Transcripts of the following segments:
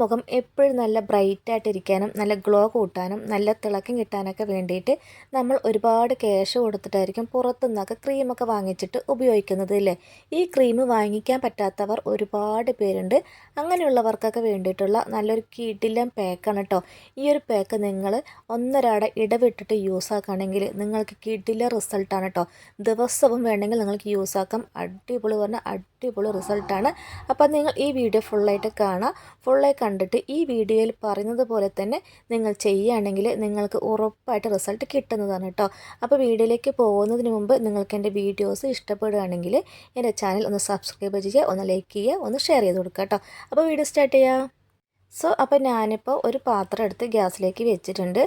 മുഖം എപ്പോഴും നല്ല ബ്രൈറ്റായിട്ടിരിക്കാനും നല്ല ഗ്ലോ കൂട്ടാനും നല്ല തിളക്കം കിട്ടാനൊക്കെ വേണ്ടിയിട്ട് നമ്മൾ ഒരുപാട് ക്യാഷ് കൊടുത്തിട്ടായിരിക്കും പുറത്തുനിന്നൊക്കെ ക്രീമൊക്കെ വാങ്ങിച്ചിട്ട് ഉപയോഗിക്കുന്നത് അല്ലേ ഈ ക്രീം വാങ്ങിക്കാൻ പറ്റാത്തവർ ഒരുപാട് പേരുണ്ട്. അങ്ങനെയുള്ളവർക്കൊക്കെ വേണ്ടിയിട്ടുള്ള നല്ലൊരു കിടിലം പാക്കാണ് കേട്ടോ ഈ ഒരു പാക്ക് നിങ്ങൾ ഒന്നരാട ഇടവിട്ടിട്ട് യൂസ് ആക്കുകയാണെങ്കിൽ നിങ്ങൾക്ക് കിടില റിസൾട്ടാണ് കേട്ടോ ദിവസവും വേണമെങ്കിൽ നിങ്ങൾക്ക് യൂസ് ആക്കാം. അടിപൊളി പറഞ്ഞാൽ അടിപൊളി റിസൾട്ടാണ്. അപ്പോൾ നിങ്ങൾ ഈ വീഡിയോ ഫുള്ളായിട്ട് കാണാം ഫുള്ളായി കണ്ടിട്ട് ഈ വീഡിയോയിൽ പറയുന്നത് പോലെ തന്നെ നിങ്ങൾ ചെയ്യുകയാണെങ്കിൽ നിങ്ങൾക്ക് ഉറപ്പായിട്ട് റിസൾട്ട് കിട്ടുന്നതാണ് കേട്ടോ. അപ്പോൾ വീഡിയോയിലേക്ക് പോകുന്നതിന് മുമ്പ് നിങ്ങൾക്ക് എന്റെ വീഡിയോസ് ഇഷ്ടപ്പെടുകയാണെങ്കിൽ എന്റെ ചാനൽ ഒന്ന് സബ്സ്ക്രൈബ് ചെയ്യുക ഒന്ന് ലൈക്ക് ചെയ്യുക ഒന്ന് ഷെയർ ചെയ്ത് കൊടുക്കുക കേട്ടോ. അപ്പോൾ വീഡിയോ സ്റ്റാർട്ട് ചെയ്യാം. സോ അപ്പോൾ ഞാനിപ്പോൾ ഒരു പാത്രം എടുത്ത് ഗ്യാസിലേക്ക് വെച്ചിട്ടുണ്ട്.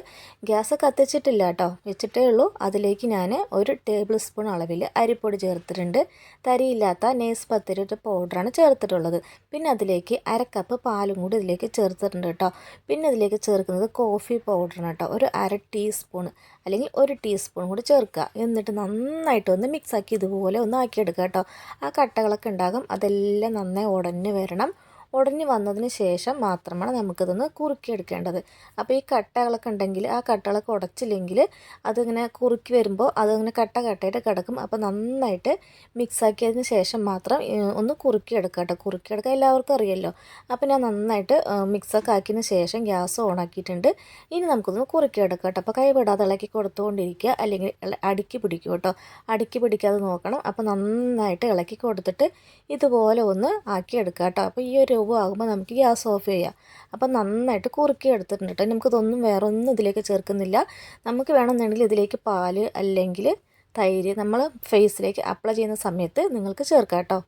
ഗ്യാസ് കത്തിച്ചിട്ടില്ല കേട്ടോ വെച്ചിട്ടേ ഉള്ളൂ. അതിലേക്ക് ഞാൻ ഒരു ടേബിൾ സ്പൂൺ അളവിൽ അരിപ്പൊടി ചേർത്തിട്ടുണ്ട്. തരിയില്ലാത്ത നേസ് പത്തിരിട്ട് പൗഡറാണ് ചേർത്തിട്ടുള്ളത്. പിന്നെ അതിലേക്ക് അര കപ്പ് പാലും കൂടി ഇതിലേക്ക് ചേർത്തിട്ടുണ്ട് കേട്ടോ പിന്നെ അതിലേക്ക് ചേർക്കുന്നത് കോഫി പൗഡറാണ് കേട്ടോ ഒരു അര ടീസ്പൂൺ അല്ലെങ്കിൽ ഒരു ടീസ്പൂൺ കൂടി ചേർക്കുക. എന്നിട്ട് നന്നായിട്ട് ഒന്ന് മിക്സാക്കി ഇതുപോലെ ഒന്ന് ആക്കിയെടുക്കുക കേട്ടോ ആ കട്ടകളൊക്കെ ഉണ്ടാകും. അതെല്ലാം നന്നായി ഉടഞ്ഞ് വരണം. ഉടഞ്ഞു വന്നതിന് ശേഷം മാത്രമാണ് നമുക്കിതൊന്ന് കുറുക്കിയെടുക്കേണ്ടത്. അപ്പോൾ ഈ കട്ടകളൊക്കെ ഉണ്ടെങ്കിൽ ആ കട്ടകളൊക്കെ ഉടച്ചില്ലെങ്കിൽ അതിങ്ങനെ കുറുക്കി വരുമ്പോൾ അതിങ്ങനെ കട്ട കട്ടയായിട്ട് കിടക്കും. അപ്പോൾ നന്നായിട്ട് മിക്സാക്കിയതിന് ശേഷം മാത്രം ഒന്ന് കുറുക്കിയെടുക്കുക കേട്ടോ. കുറുക്കിയെടുക്കുക എല്ലാവർക്കും അറിയാമല്ലോ അപ്പോൾ ഞാൻ നന്നായിട്ട് മിക്സൊക്കെ ആക്കിയതിന് ശേഷം ഗ്യാസ് ഓണാക്കിയിട്ടുണ്ട് ഇനി നമുക്കൊന്ന് കുറുക്കിയെടുക്കാം കേട്ടോ. അപ്പോൾ കൈ വിടാതെ ഇളക്കി കൊടുത്തുകൊണ്ടിരിക്കുക. അല്ലെങ്കിൽ അടുക്കി പിടിക്കും കേട്ടോ. അടുക്കി പിടിക്കാതെ നോക്കണം. അപ്പോൾ നന്നായിട്ട് ഇളക്കി കൊടുത്തിട്ട് ഇതുപോലെ ഒന്ന് ആക്കിയെടുക്കുക കേട്ടോ. അപ്പോൾ ഈ ഒരു ആകുമ്പോൾ നമുക്ക് ഗ്യാസ് ഓഫ് ചെയ്യാം. അപ്പം നന്നായിട്ട് കുറുക്കി എടുത്തിട്ടുണ്ട് കേട്ടോ നമുക്കിതൊന്നും വേറെ ഒന്നും ഇതിലേക്ക് ചേർക്കുന്നില്ല. നമുക്ക് വേണമെന്നുണ്ടെങ്കിൽ ഇതിലേക്ക് പാൽ അല്ലെങ്കിൽ തൈര് നമ്മൾ ഫേസിലേക്ക് അപ്ലൈ ചെയ്യുന്ന സമയത്ത് നിങ്ങൾക്ക് ചേർക്കാം കേട്ടോ.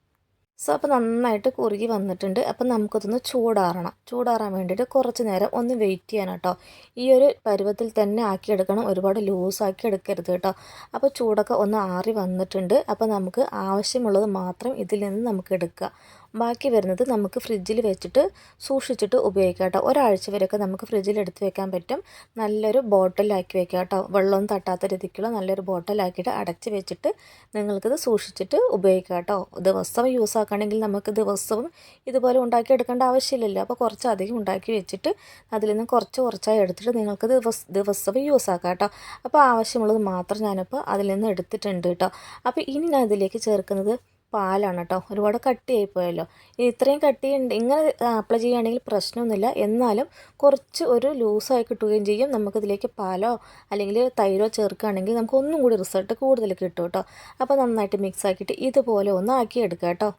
സോ അപ്പോൾ നന്നായിട്ട് കുറുകി വന്നിട്ടുണ്ട്. അപ്പം നമുക്കതൊന്ന് ചൂടാറണം. ചൂടാറാൻ വേണ്ടിയിട്ട് കുറച്ച് നേരം ഒന്ന് വെയിറ്റ് ചെയ്യണം കേട്ടോ ഈ ഒരു പരുവത്തിൽ തന്നെ ആക്കിയെടുക്കണം ഒരുപാട് ലൂസാക്കി എടുക്കരുത് കേട്ടോ അപ്പോൾ ചൂടൊക്കെ ഒന്ന് ആറി വന്നിട്ടുണ്ട്. അപ്പോൾ നമുക്ക് ആവശ്യമുള്ളത് മാത്രം ഇതിൽ നിന്ന് നമുക്ക് എടുക്കുക ബാക്കി വരുന്നത് നമുക്ക് ഫ്രിഡ്ജിൽ വെച്ചിട്ട് സൂക്ഷിച്ചിട്ട് ഉപയോഗിക്കാം കേട്ടോ. ഒരാഴ്ച വരെയൊക്കെ നമുക്ക് ഫ്രിഡ്ജിൽ എടുത്ത് വെക്കാൻ പറ്റും. നല്ലൊരു ബോട്ടിലാക്കി വെക്കാം കേട്ടോ. വെള്ളമൊന്നും തട്ടാത്ത രീതിക്കുള്ള നല്ലൊരു ബോട്ടിലാക്കിയിട്ട് അടച്ച് വെച്ചിട്ട് നിങ്ങൾക്കിത് സൂക്ഷിച്ചിട്ട് ഉപയോഗിക്കാം കേട്ടോ. ദിവസം യൂസ് ആക്കുകയാണെങ്കിൽ നമുക്ക് ദിവസവും ഇതുപോലെ ഉണ്ടാക്കിയെടുക്കേണ്ട ആവശ്യമില്ലല്ലോ. അപ്പോൾ കുറച്ചധികം ഉണ്ടാക്കി വെച്ചിട്ട് അതിൽ നിന്ന് കുറച്ച് കുറച്ചായി എടുത്തിട്ട് നിങ്ങൾക്ക് ദിവസ ദിവസവും യൂസ് ആക്കാം കേട്ടോ. അപ്പോൾ ആവശ്യമുള്ളത് മാത്രം ഞാനിപ്പോൾ അതിൽ നിന്ന് എടുത്തിട്ടുണ്ട് കേട്ടോ. അപ്പോൾ ഇനി ഞാൻ ഇതിലേക്ക് ചേർക്കുന്നത് പാലാണ് കേട്ടോ ഒരുപാട് കട്ടിയായി പോയല്ലോ ഇത്രയും കട്ടിയുണ്ട്. ഇങ്ങനെ അപ്ലൈ ചെയ്യുകയാണെങ്കിൽ പ്രശ്നമൊന്നുമില്ല. എന്നാലും കുറച്ച് ഒരു ലൂസായി കിട്ടുകയും ചെയ്യും. നമുക്കിതിലേക്ക് പാലോ അല്ലെങ്കിൽ തൈരോ ചേർക്കുകയാണെങ്കിൽ നമുക്ക് ഒന്നും കൂടി റിസൾട്ട് കൂടുതൽ കിട്ടും കേട്ടോ അപ്പോൾ നന്നായിട്ട് മിക്സ് ആക്കിയിട്ട് ഇതുപോലെ ഒന്ന് ആക്കിയെടുക്കാം കേട്ടോ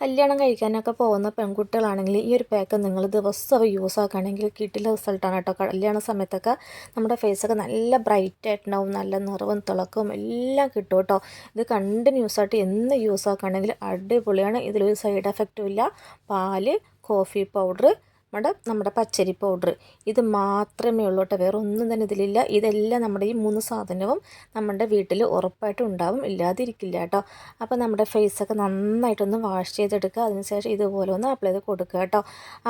കല്യാണം കഴിക്കാനൊക്കെ പോകുന്ന പെൺകുട്ടികളാണെങ്കിൽ ഈ ഒരു പാക്ക് നിങ്ങൾ ദിവസവും യൂസ് ആക്കുകയാണെങ്കിൽ കിട്ടില്ല റിസൾട്ടാണ് കേട്ടോ. കല്യാണ സമയത്തൊക്കെ നമ്മുടെ ഫേസൊക്കെ നല്ല ബ്രൈറ്റ് ആയിട്ടുണ്ടാവും നല്ല നിറവും തിളക്കവും എല്ലാം കിട്ടും കേട്ടോ. ഇത് കണ്ടിന്യൂസ് ആയിട്ട് എന്ന് യൂസ് ആക്കുകയാണെങ്കിൽ അടിപൊളിയാണ്. ഇതിലൊരു സൈഡ് എഫക്റ്റും ഇല്ല. പാൽ കോഫി പൗഡർ നമ്മുടെ നമ്മുടെ പച്ചരി പൗഡർ ഇത് മാത്രമേ ഉള്ളൂ കേട്ടോ. വേറെ ഒന്നും തന്നെ ഇതിലില്ല. ഇതെല്ലാം നമ്മുടെ ഈ മൂന്ന് സാധനവും നമ്മുടെ വീട്ടിൽ ഉറപ്പായിട്ടും ഉണ്ടാവും. ഇല്ലാതിരിക്കില്ല കേട്ടോ. അപ്പോൾ നമ്മുടെ ഫേസൊക്കെ നന്നായിട്ടൊന്ന് വാഷ് ചെയ്തെടുക്കുക. അതിനുശേഷം ഇതുപോലെ ഒന്ന് അപ്ലൈ ചെയ്ത് കൊടുക്കുക കേട്ടോ.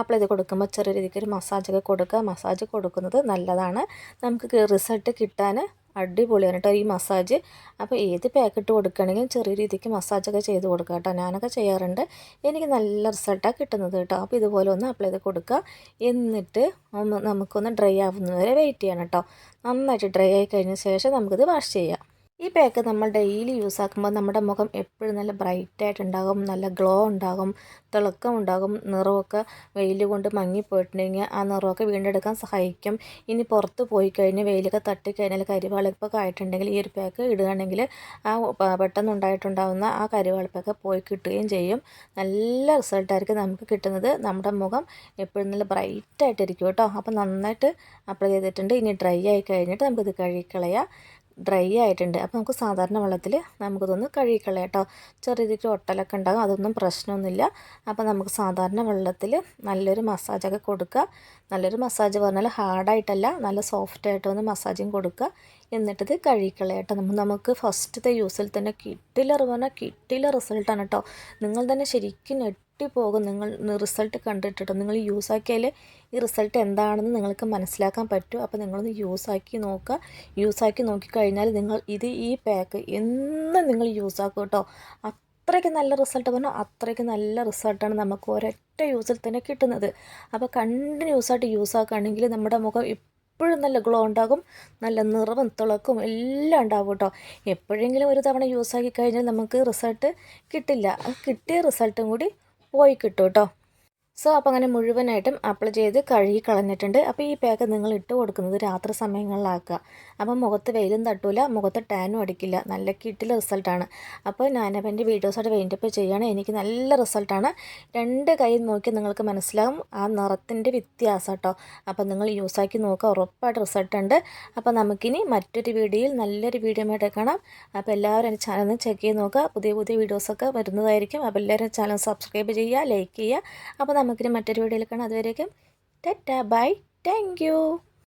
അപ്ലൈ ചെയ്ത് കൊടുക്കുമ്പോൾ ചെറിയ രീതിക്ക് ഒരു മസാജൊക്കെ കൊടുക്കുക. മസാജ് കൊടുക്കുന്നത് നല്ലതാണ്. നമുക്ക് റിസൾട്ട് കിട്ടാൻ അടിപൊളിയാണ് കേട്ടോ ഈ മസാജ് അപ്പോൾ ഏത് പാക്കറ്റ് കൊടുക്കുകയാണെങ്കിലും ചെറിയ രീതിക്ക് മസാജൊക്കെ ചെയ്ത് കൊടുക്കുക കേട്ടോ. ഞാനൊക്കെ ചെയ്യാറുണ്ട്. എനിക്ക് നല്ല റിസൾട്ടാണ് കിട്ടുന്നത് കേട്ടോ. അപ്പോൾ ഇതുപോലെ ഒന്ന് അപ്ലൈ ചെയ്ത് കൊടുക്കുക. എന്നിട്ട് ഒന്ന് നമുക്കൊന്ന് ഡ്രൈ ആവുന്നതുവരെ വെയിറ്റ് ചെയ്യണം കേട്ടോ. നന്നായിട്ട് ഡ്രൈ ആയി കഴിഞ്ഞ ശേഷം നമുക്കിത് വാഷ് ചെയ്യാം. ഈ പാക്ക് നമ്മൾ ഡെയിലി യൂസ് ആക്കുമ്പോൾ നമ്മുടെ മുഖം എപ്പോഴും നല്ല ബ്രൈറ്റായിട്ടുണ്ടാകും നല്ല ഗ്ലോ ഉണ്ടാകും തിളക്കം ഉണ്ടാകും നിറമൊക്കെ വെയിൽ കൊണ്ട് മങ്ങിപ്പോയിട്ടുണ്ടെങ്കിൽ ആ നിറമൊക്കെ വീണ്ടെടുക്കാൻ സഹായിക്കും. ഇനി പുറത്ത് പോയി കഴിഞ്ഞ് വെയിലൊക്കെ തട്ടിക്കഴിഞ്ഞാൽ കരിവാളിപ്പൊക്കെ ആയിട്ടുണ്ടെങ്കിൽ ഈ ഒരു പാക്ക് ഇടുകയാണെങ്കിൽ ആ പെട്ടെന്നുണ്ടായിട്ടുണ്ടാകുന്ന ആ കരിവാളിപ്പൊക്കെ പോയി കിട്ടുകയും ചെയ്യും. നല്ല റിസൾട്ടായിരിക്കും നമുക്ക് കിട്ടുന്നത്. നമ്മുടെ മുഖം എപ്പോഴും നല്ല ബ്രൈറ്റായിട്ടിരിക്കും കേട്ടോ. അപ്പോൾ നന്നായിട്ട് അപ്ലൈ ചെയ്തിട്ടുണ്ട്. ഇനി ഡ്രൈ ആയി കഴിഞ്ഞിട്ട് നമുക്കിത് കഴുകിക്കളയാം. ഡ്രൈ ആയിട്ടുണ്ട്. അപ്പോൾ നമുക്ക് സാധാരണ വെള്ളത്തിൽ നമുക്കിതൊന്ന് കഴുകിക്കളയാം കേട്ടോ. ചെറിയ രീതിയിൽ ഒട്ടലൊക്കെ ഉണ്ടാകും അതൊന്നും പ്രശ്നമൊന്നുമില്ല. അപ്പോൾ നമുക്ക് സാധാരണ വെള്ളത്തിൽ നല്ലൊരു മസാജൊക്കെ കൊടുക്കുക. നല്ലൊരു മസാജ് പറഞ്ഞാൽ ഹാർഡായിട്ടല്ല നല്ല സോഫ്റ്റ് ആയിട്ട് ഒന്ന് മസാജും കൊടുക്കുക. എന്നിട്ടിത് കഴുകിക്കളയാം കേട്ടോ. നമുക്ക് ഫസ്റ്റത്തെ യൂസിൽ തന്നെ കിട്ടില്ല പറഞ്ഞാൽ കിട്ടില്ല റിസൾട്ടാണ് കേട്ടോ. നിങ്ങൾ തന്നെ ശരിക്കും പോകും നിങ്ങൾ റിസൾട്ട് കണ്ടിട്ടോ നിങ്ങൾ യൂസ് ആക്കിയാൽ ഈ റിസൾട്ട് എന്താണെന്ന് നിങ്ങൾക്ക് മനസ്സിലാക്കാൻ പറ്റും. അപ്പോൾ നിങ്ങളൊന്ന് യൂസ് ആക്കി നോക്കുക. യൂസ് ആക്കി നോക്കിക്കഴിഞ്ഞാൽ നിങ്ങൾ ഇത് ഈ പാക്ക് എന്നും നിങ്ങൾ യൂസ് ആക്കും കേട്ടോ. അത്രയ്ക്ക് നല്ല റിസൾട്ട് പറഞ്ഞാൽ അത്രയ്ക്ക് നല്ല റിസൾട്ടാണ് നമുക്ക് ഒരൊറ്റ യൂസിൽ തന്നെ കിട്ടുന്നത്. അപ്പോൾ കണ്ടിന്യൂസ് ആയിട്ട് യൂസ് ആക്കുകയാണെങ്കിൽ നമ്മുടെ മുഖം എപ്പോഴും നല്ല ഗ്ലോ ഉണ്ടാകും നല്ല നിറവും തിളക്കും എല്ലാം ഉണ്ടാവും കേട്ടോ. എപ്പോഴെങ്കിലും ഒരു തവണ യൂസ് ആക്കി കഴിഞ്ഞാൽ നമുക്ക് റിസൾട്ട് കിട്ടില്ല. കിട്ടിയ റിസൾട്ടും കൂടി പോയി കിട്ടും കേട്ടോ സോ അപ്പോൾ അങ്ങനെ മുഴുവനായിട്ടും അപ്ലൈ ചെയ്ത് കഴുകി കളഞ്ഞിട്ടുണ്ട്. അപ്പോൾ ഈ പാക്ക് നിങ്ങൾ ഇട്ട് കൊടുക്കുന്നത് രാത്രി സമയങ്ങളിലാക്കുക. അപ്പം മുഖത്ത് വെയിലും തട്ടൂല മുഖത്ത് ടാനും അടിക്കില്ല. നല്ല കിട്ടിലെ റിസൾട്ടാണ് അപ്പോൾ ഞാനപ്പോൾ എന്റെ വീഡിയോസായിട്ട് വെയിന്റപ്പ് ചെയ്യുകയാണ് എനിക്ക് നല്ല റിസൾട്ടാണ് രണ്ട് കൈ നോക്കി നിങ്ങൾക്ക് മനസ്സിലാകും ആ നിറത്തിന്റെ വ്യത്യാസം കേട്ടോ. അപ്പോൾ നിങ്ങൾ യൂസാക്കി നോക്കുക. ഉറപ്പായിട്ട് റിസൾട്ട് ഉണ്ട്. അപ്പോൾ നമുക്കിനി മറ്റൊരു വീഡിയോയിൽ നല്ലൊരു വീഡിയോ ആയിട്ട് കാണാം. അപ്പോൾ എല്ലാവരും എന്റെ ചാനൽ ചെക്ക് ചെയ്ത് നോക്കുക. പുതിയ പുതിയ വീഡിയോസൊക്കെ വരുന്നതായിരിക്കും. അപ്പോൾ എല്ലാവരും ചാനൽ സബ്സ്ക്രൈബ് ചെയ്യുക ലൈക്ക് ചെയ്യുക. അപ്പോൾ നമുക്കിനി മറ്റൊരു വീഡിയോയിൽ കാണാം. അതുവരേക്കും ടെറ്റ ബൈ താങ്ക്